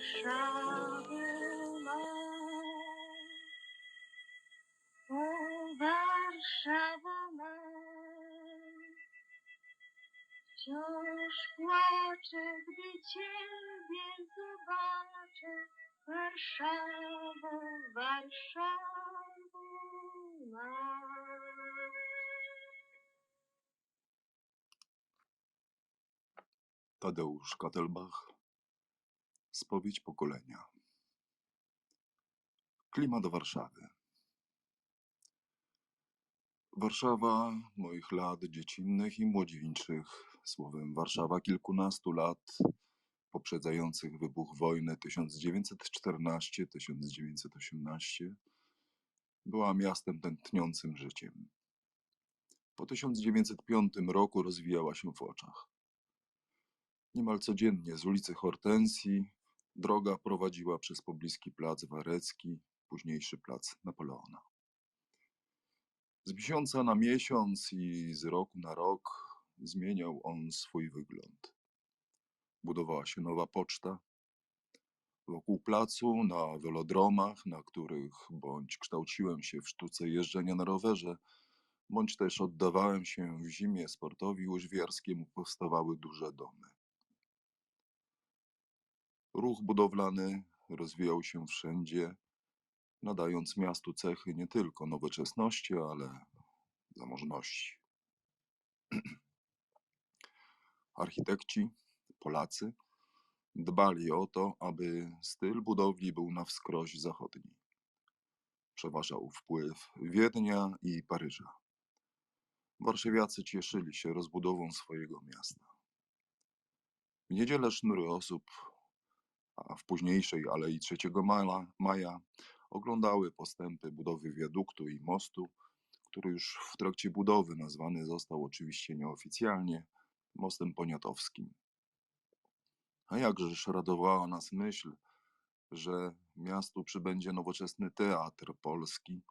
Warszawy ma. O Warszawo ma. Wciąż płaczę, gdy Ciebie zobaczę. Warszawo, Warszawo ma. Tadeusz Katelbach Spowiedź pokolenia Klimat Warszawy Warszawa moich lat dziecinnych i młodzieńczych, słowem Warszawa kilkunastu lat poprzedzających wybuch wojny 1914-1918 była miastem tętniącym życiem. Po 1905 roku rozwijała się w oczach. Niemal codziennie z ulicy Hortensji droga prowadziła przez pobliski plac Warecki, późniejszy plac Napoleona. Z miesiąca na miesiąc i z roku na rok zmieniał on swój wygląd. Budowała się nowa poczta. Wokół placu, na welodromach, na których bądź kształciłem się w sztuce jeżdżenia na rowerze, bądź też oddawałem się w zimie sportowi łyżwiarskiemu, powstawały duże domy. Ruch budowlany rozwijał się wszędzie, nadając miastu cechy nie tylko nowoczesności, ale zamożności. Architekci, Polacy, dbali o to, aby styl budowli był na wskroś zachodni. Przeważał wpływ Wiednia i Paryża. Warszawiacy cieszyli się rozbudową swojego miasta. W niedzielę sznury osób, a w późniejszej Alei 3 maja, maja oglądały postępy budowy wiaduktu i mostu, który już w trakcie budowy nazwany został oczywiście nieoficjalnie mostem poniatowskim. A jakżeż radowała nas myśl, że miastu przybędzie nowoczesny teatr polski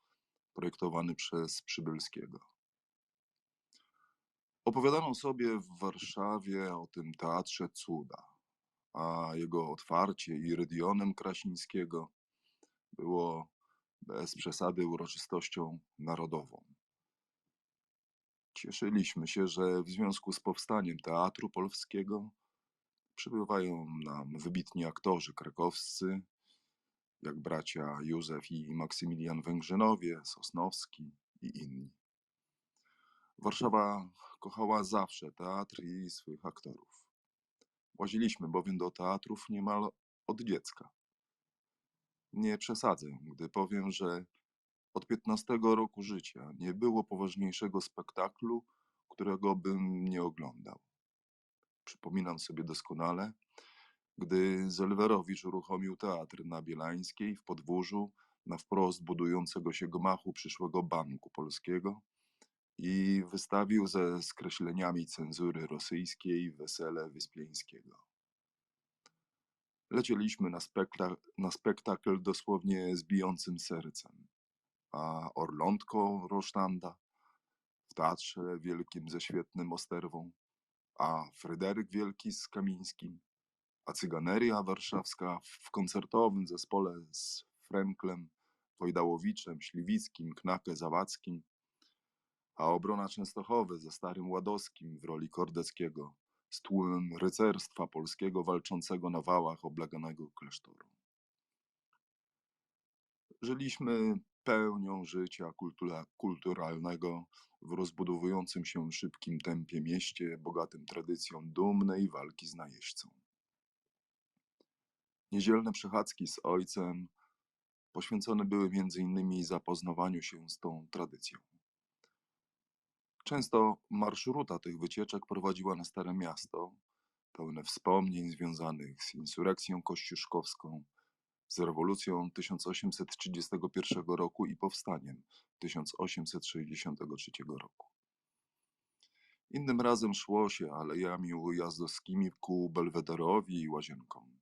projektowany przez Przybylskiego. Opowiadano sobie w Warszawie o tym teatrze cuda, a jego otwarcie Irydionem Krasińskiego było bez przesady uroczystością narodową. Cieszyliśmy się, że w związku z powstaniem Teatru Polskiego przybywają nam wybitni aktorzy krakowscy, jak bracia Józef i Maksymilian Węgrzynowie, Sosnowski i inni. Warszawa kochała zawsze teatr i swych aktorów. Łaziliśmy bowiem do teatrów niemal od dziecka. Nie przesadzę, gdy powiem, że od 15 roku życia nie było poważniejszego spektaklu, którego bym nie oglądał. Przypominam sobie doskonale, gdy Zelwerowicz uruchomił teatr na Bielańskiej w podwórzu na wprost budującego się gmachu przyszłego Banku Polskiego i wystawił ze skreśleniami cenzury rosyjskiej Wesele Wyspiańskiego. Lecieliśmy na, spekta- na spektakl dosłownie z bijącym sercem, a Orlątko Rosztanda w Teatrze Wielkim ze świetnym Osterwą, a Fryderyk Wielki z Kamińskim, a Cyganeria Warszawska w koncertowym zespole z Frenklem, Wojdałowiczem, Śliwickim, Knakę Zawadzkim, a Obrona Częstochowy ze Starym Ładowskim w roli Kordeckiego, z tłumem rycerstwa polskiego walczącego na wałach obleganego klasztoru. Żyliśmy pełnią życia kultura, kulturalnego w rozbudowującym się szybkim tempie mieście, bogatym tradycją dumnej walki z najeźdźcą. Niedzielne przechadzki z ojcem poświęcone były między innymi zapoznawaniu się z tą tradycją. Często marszruta tych wycieczek prowadziła na Stare Miasto, pełne wspomnień związanych z insurekcją kościuszkowską, z rewolucją 1831 roku i powstaniem 1863 roku. Innym razem szło się alejami ujazdowskimi ku Belwederowi i Łazienkom.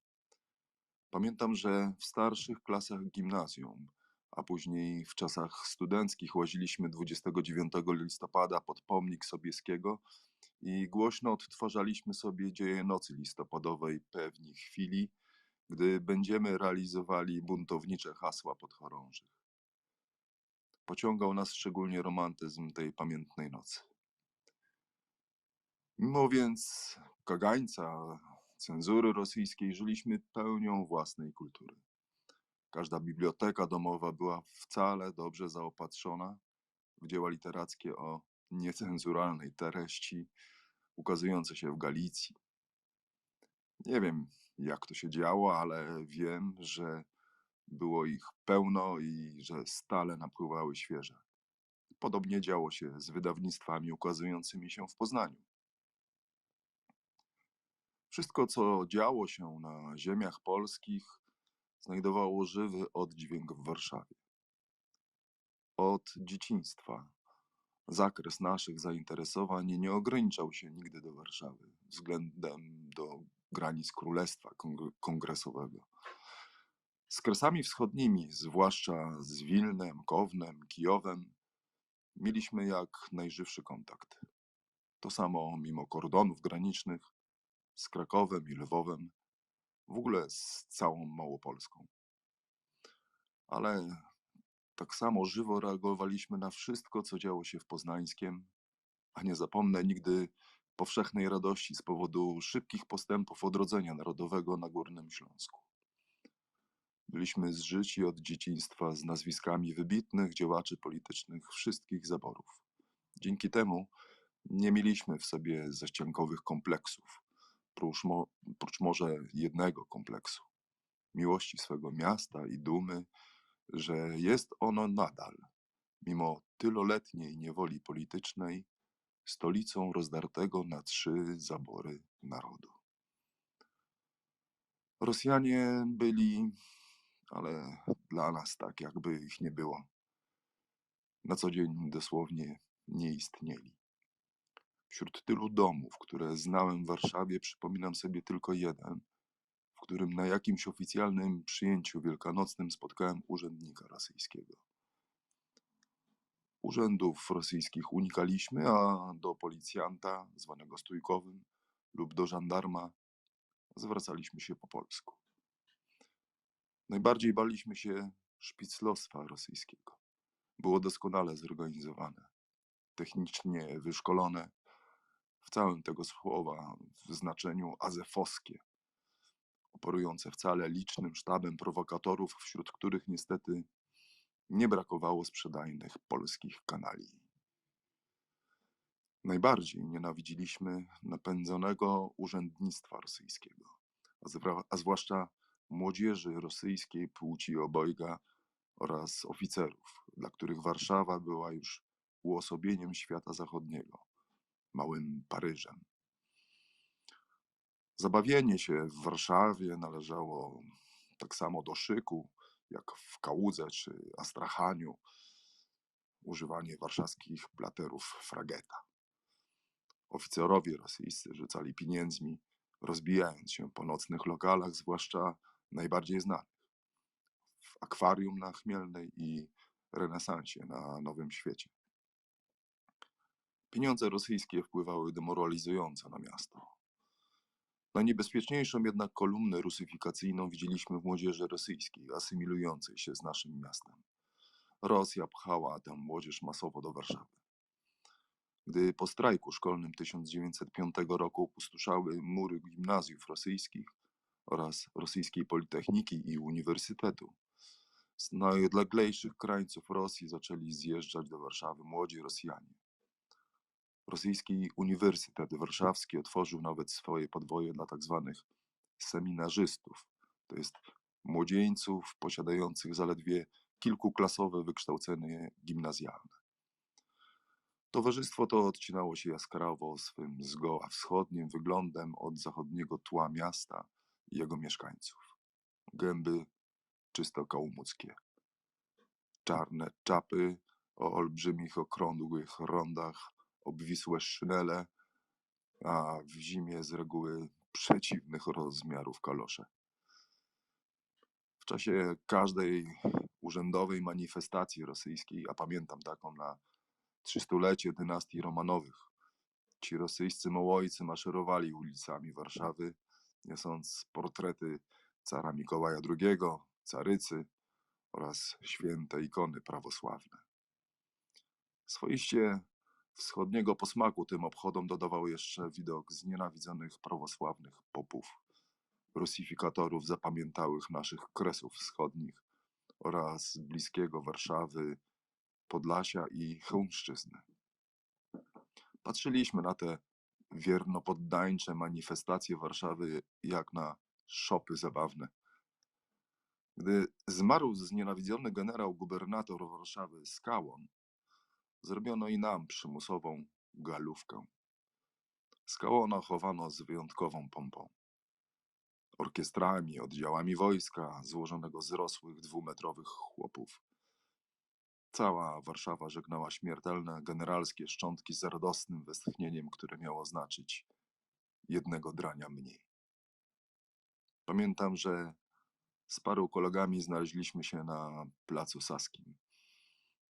Pamiętam, że w starszych klasach gimnazjum, a później w czasach studenckich łaziliśmy 29 listopada pod pomnik Sobieskiego i głośno odtwarzaliśmy sobie dzieje nocy listopadowej pewni chwili gdy będziemy realizowali buntownicze hasła podchorążych. Pociągał nas szczególnie romantyzm tej pamiętnej nocy. Mimo więc kagańca, cenzury rosyjskiej, żyliśmy pełnią własnej kultury. Każda biblioteka domowa była wcale dobrze zaopatrzona w dzieła literackie o niecenzuralnej treści, ukazujące się w Galicji. Nie wiem, jak to się działo, ale wiem, że było ich pełno i że stale napływały świeże. Podobnie działo się z wydawnictwami ukazującymi się w Poznaniu. Wszystko, co działo się na ziemiach polskich, znajdowało żywy oddźwięk w Warszawie. Od dzieciństwa zakres naszych zainteresowań nie ograniczał się nigdy do Warszawy względem do granic Królestwa Kongre- Kongresowego. Z kresami wschodnimi, zwłaszcza z Wilnem, Kownem, Kijowem, mieliśmy jak najżywszy kontakt. To samo mimo kordonów granicznych z Krakowem i Lwowem, w ogóle z całą Małopolską. Ale tak samo żywo reagowaliśmy na wszystko, co działo się w Poznańskiem, a nie zapomnę nigdy powszechnej radości z powodu szybkich postępów odrodzenia narodowego na Górnym Śląsku. Byliśmy zżyci od dzieciństwa z nazwiskami wybitnych działaczy politycznych wszystkich zaborów. Dzięki temu nie mieliśmy w sobie zaściankowych kompleksów, prócz, mo- prócz może jednego kompleksu miłości swego miasta i dumy, że jest ono nadal, mimo tyloletniej niewoli politycznej, stolicą rozdartego na trzy zabory narodu. Rosjanie byli, ale dla nas tak, jakby ich nie było. Na co dzień dosłownie nie istnieli. Wśród tylu domów, które znałem w Warszawie, przypominam sobie tylko jeden, w którym na jakimś oficjalnym przyjęciu wielkanocnym spotkałem urzędnika rosyjskiego. Urzędów rosyjskich unikaliśmy, a do policjanta, zwanego stójkowym, lub do żandarma zwracaliśmy się po polsku. Najbardziej baliśmy się szpiclostwa rosyjskiego. Było doskonale zorganizowane, technicznie wyszkolone, w całym tego słowa w znaczeniu azefowskie, operujące wcale licznym sztabem prowokatorów, wśród których niestety nie brakowało sprzedajnych polskich kanali. Najbardziej nienawidziliśmy napędzonego urzędnictwa rosyjskiego, a, zwłaszcza młodzieży rosyjskiej płci obojga oraz oficerów, dla których Warszawa była już uosobieniem świata zachodniego, małym Paryżem. Zabawienie się w Warszawie należało tak samo do szyku, jak w Kałudze czy Astrachaniu, używanie warszawskich platerów frageta. Oficerowie rosyjscy rzucali pieniędzmi, rozbijając się po nocnych lokalach, zwłaszcza najbardziej znanych w akwarium na Chmielnej i renesansie na Nowym Świecie. Pieniądze rosyjskie wpływały demoralizująco na miasto. Najniebezpieczniejszą jednak kolumnę rusyfikacyjną widzieliśmy w młodzieży rosyjskiej, asymilującej się z naszym miastem. Rosja pchała tę młodzież masowo do Warszawy. Gdy po strajku szkolnym 1905 roku opustoszały mury gimnazjów rosyjskich oraz rosyjskiej politechniki i uniwersytetu, z najodleglejszych krańców Rosji zaczęli zjeżdżać do Warszawy młodzi Rosjanie. Rosyjski Uniwersytet Warszawski otworzył nawet swoje podwoje dla tzw. seminarzystów, to jest młodzieńców posiadających zaledwie kilkuklasowe wykształcenie gimnazjalne. Towarzystwo to odcinało się jaskrawo swym zgoła wschodnim wyglądem od zachodniego tła miasta i jego mieszkańców. Gęby czysto kałmuckie. Czarne czapy o olbrzymich, okrągłych rondach, obwisłe szynele, a w zimie z reguły przeciwnych rozmiarów kalosze. W czasie każdej urzędowej manifestacji rosyjskiej, a pamiętam taką na trzystulecie dynastii Romanowych, ci rosyjscy mołojcy maszerowali ulicami Warszawy, niosąc portrety cara Mikołaja II, carycy oraz święte ikony prawosławne. Swoiście wschodniego posmaku tym obchodom dodawał jeszcze widok znienawidzonych prawosławnych popów, rusyfikatorów zapamiętałych naszych kresów wschodnich oraz bliskiego Warszawy, Podlasia i Chełmszczyzny. Patrzyliśmy na te wiernopoddańcze manifestacje Warszawy jak na szopy zabawne. Gdy zmarł znienawidzony generał gubernator Warszawy Skałon, zrobiono i nam przymusową galówkę. Skałona chowano z wyjątkową pompą. Orkiestrami, oddziałami wojska, złożonego z rosłych dwumetrowych chłopów. Cała Warszawa żegnała śmiertelne generalskie szczątki z radosnym westchnieniem, które miało znaczyć jednego drania mniej. Pamiętam, że z paru kolegami znaleźliśmy się na placu Saskim,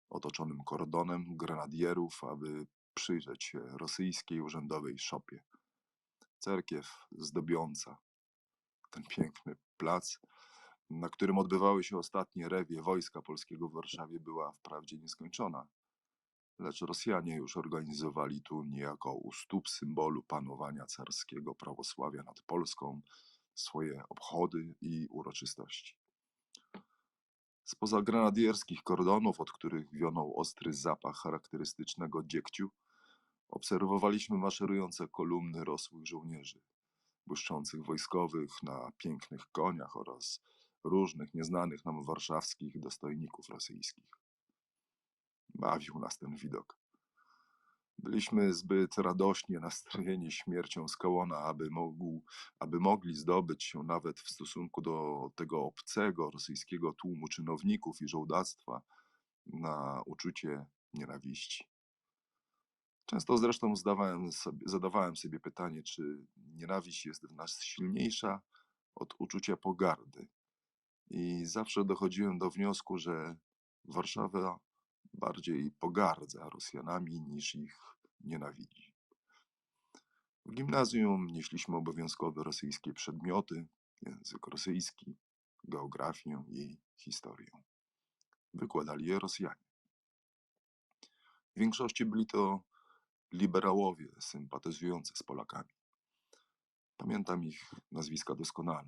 otoczonym kordonem grenadierów, aby przyjrzeć się rosyjskiej urzędowej szopie. Cerkiew zdobiąca ten piękny plac, na którym odbywały się ostatnie rewie wojska polskiego w Warszawie, była wprawdzie nieskończona, lecz Rosjanie już organizowali tu niejako u stóp symbolu panowania carskiego prawosławia nad Polską swoje obchody i uroczystości. Spoza grenadierskich kordonów, od których wionął ostry zapach charakterystycznego dziegciu, obserwowaliśmy maszerujące kolumny rosłych żołnierzy, błyszczących wojskowych na pięknych koniach oraz różnych nieznanych nam warszawskich dostojników rosyjskich. Bawił nas ten widok. Byliśmy zbyt radośnie nastrojeni śmiercią Skałona, aby, aby mogli zdobyć się nawet w stosunku do tego obcego rosyjskiego tłumu czynowników i żołdactwa na uczucie nienawiści. Często zresztą sobie, zadawałem sobie pytanie, czy nienawiść jest w nas silniejsza od uczucia pogardy. I zawsze dochodziłem do wniosku, że Warszawa bardziej pogardza Rosjanami niż ich nienawidzi. W gimnazjum nieśliśmy obowiązkowe rosyjskie przedmioty, język rosyjski, geografię i historię. Wykładali je Rosjanie. W większości byli to liberałowie sympatyzujący z Polakami. Pamiętam ich nazwiska doskonale.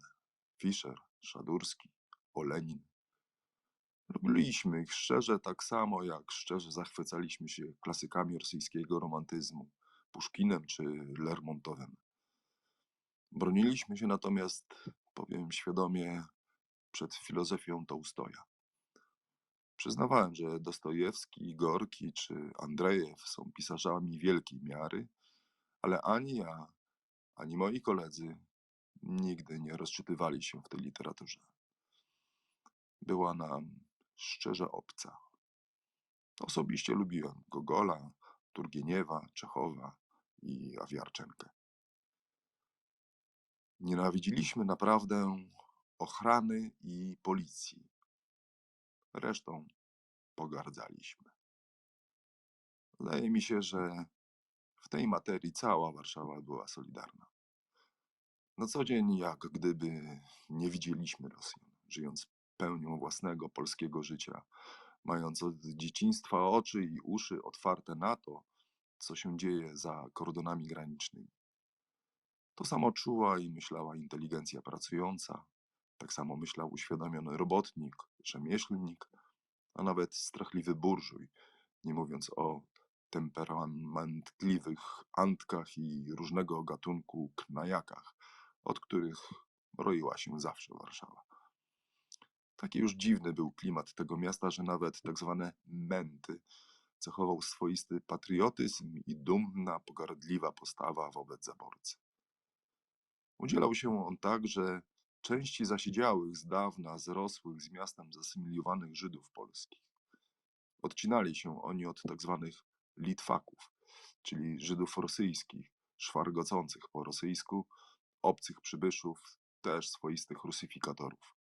Fischer, Szadurski, Olenin. Lubiliśmy ich szczerze, tak samo jak szczerze zachwycaliśmy się klasykami rosyjskiego romantyzmu, Puszkinem czy Lermontowem. Broniliśmy się natomiast, powiem świadomie, przed filozofią Tołstoja. Przyznawałem, że Dostojewski, Gorki czy Andrejew są pisarzami wielkiej miary, ale ani ja, ani moi koledzy nigdy nie rozczytywali się w tej literaturze. Była nam szczerze obca. Osobiście lubiłem Gogola, Turgieniewa, Czechowa i Awiarczenkę. Nienawidziliśmy naprawdę ochrany i policji. Resztą pogardzaliśmy. Wydaje mi się, że w tej materii cała Warszawa była solidarna. Na co dzień, jak gdyby nie widzieliśmy Rosjan, żyjąc pełnią własnego polskiego życia, mając od dzieciństwa oczy i uszy otwarte na to, co się dzieje za kordonami granicznymi. To samo czuła i myślała inteligencja pracująca, tak samo myślał uświadomiony robotnik, rzemieślnik, a nawet strachliwy burżuj, nie mówiąc o temperamentliwych antkach i różnego gatunku knajakach, od których roiła się zawsze Warszawa. Taki już dziwny był klimat tego miasta, że nawet tak zwane menty cechował swoisty patriotyzm i dumna, pogardliwa postawa wobec zaborcy. Udzielał się on także części zasiedziałych z dawna zrosłych z miastem zasymilowanych Żydów polskich. Odcinali się oni od tak zwanych Litwaków, czyli Żydów rosyjskich, szwargocących po rosyjsku, obcych przybyszów, też swoistych rusyfikatorów.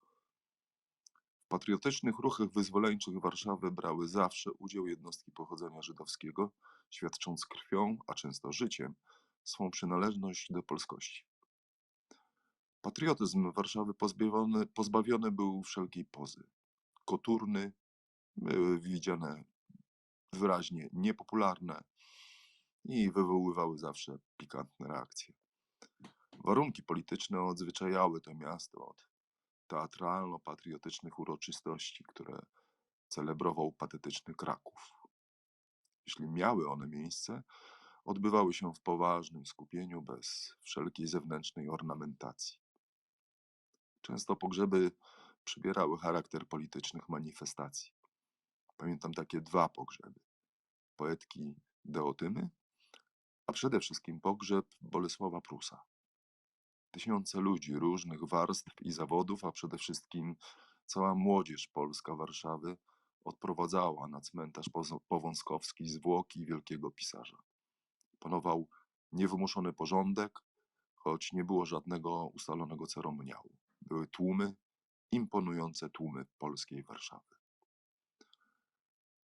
Patriotycznych ruchach wyzwoleńczych Warszawy brały zawsze udział jednostki pochodzenia żydowskiego, świadcząc krwią, a często życiem, swą przynależność do polskości. Patriotyzm Warszawy pozbawiony, pozbawiony był wszelkiej pozy. Koturny były widziane wyraźnie niepopularne i wywoływały zawsze pikantne reakcje. Warunki polityczne odzwyczajały to miasto od teatralno-patriotycznych uroczystości, które celebrował patetyczny Kraków. Jeśli miały one miejsce, odbywały się w poważnym skupieniu, bez wszelkiej zewnętrznej ornamentacji. Często pogrzeby przybierały charakter politycznych manifestacji. Pamiętam takie dwa pogrzeby. Poetki Deotymy, a przede wszystkim pogrzeb Bolesława Prusa. Tysiące ludzi różnych warstw i zawodów, a przede wszystkim cała młodzież polska Warszawy odprowadzała na cmentarz Powązkowski zwłoki wielkiego pisarza. Panował niewymuszony porządek, choć nie było żadnego ustalonego ceremoniału. Były tłumy, imponujące tłumy polskiej Warszawy.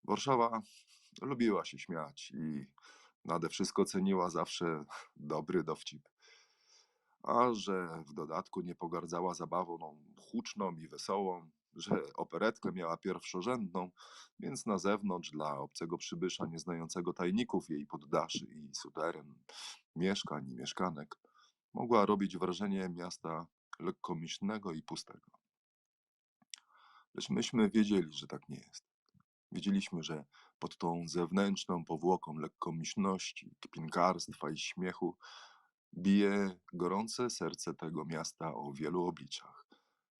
Warszawa lubiła się śmiać i nade wszystko ceniła zawsze dobry dowcip. A że w dodatku nie pogardzała zabawą huczną i wesołą, że operetkę miała pierwszorzędną, więc na zewnątrz dla obcego przybysza nieznającego tajników jej poddaszy i suteren, mieszkań i mieszkanek, mogła robić wrażenie miasta lekkomyślnego i pustego. Lecz myśmy wiedzieli, że tak nie jest. Wiedzieliśmy, że pod tą zewnętrzną powłoką lekkomyślności, kpinkarstwa i śmiechu bije gorące serce tego miasta o wielu obliczach.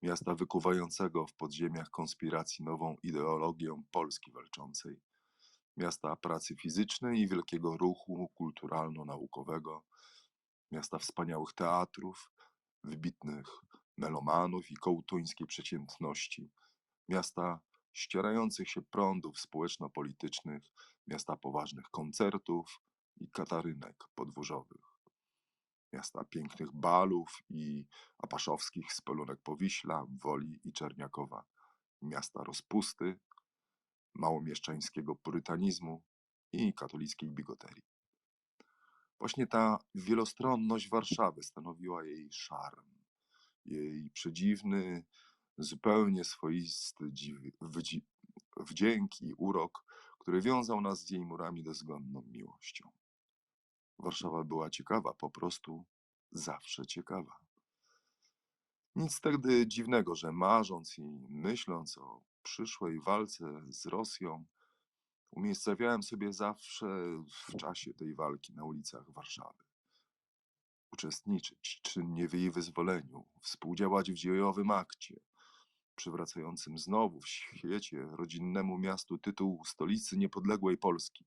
Miasta wykuwającego w podziemiach konspiracji nową ideologię Polski walczącej. Miasta pracy fizycznej i wielkiego ruchu kulturalno-naukowego. Miasta wspaniałych teatrów, wybitnych melomanów i kołtuńskiej przeciętności. Miasta ścierających się prądów społeczno-politycznych, miasta poważnych koncertów i katarynek podwórzowych, miasta pięknych balów i apaszowskich spelunek Powiśla, Woli i Czerniakowa, miasta rozpusty, małomieszczańskiego purytanizmu i katolickiej bigoterii. Właśnie ta wielostronność Warszawy stanowiła jej szarm, jej przedziwny, zupełnie swoisty wdzięk i urok, który wiązał nas z jej murami dozgonną miłością. Warszawa była ciekawa, po prostu zawsze ciekawa. Nic wtedy dziwnego, że marząc i myśląc o przyszłej walce z Rosją, umiejscawiałem sobie zawsze w czasie tej walki na ulicach Warszawy. Uczestniczyć czynnie w jej wyzwoleniu, współdziałać w dziejowym akcie, przywracającym znowu w świecie rodzinnemu miastu tytuł stolicy niepodległej Polski.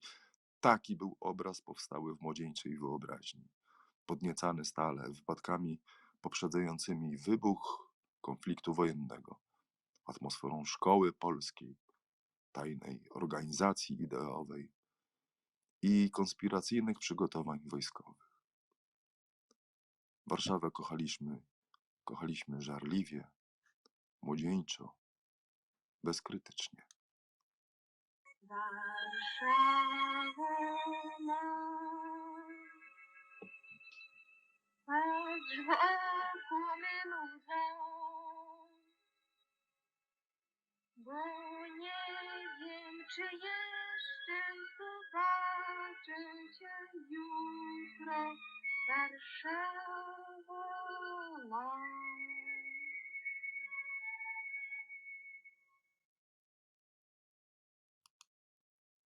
Taki był obraz powstały w młodzieńczej wyobraźni, podniecany stale wypadkami poprzedzającymi wybuch konfliktu wojennego, atmosferą szkoły polskiej, tajnej organizacji ideowej i konspiracyjnych przygotowań wojskowych. Warszawę kochaliśmy, kochaliśmy żarliwie, młodzieńczo, bezkrytycznie. Bo nie wiem, czy jeszcze zobaczę cię jutro, Warszawo ma.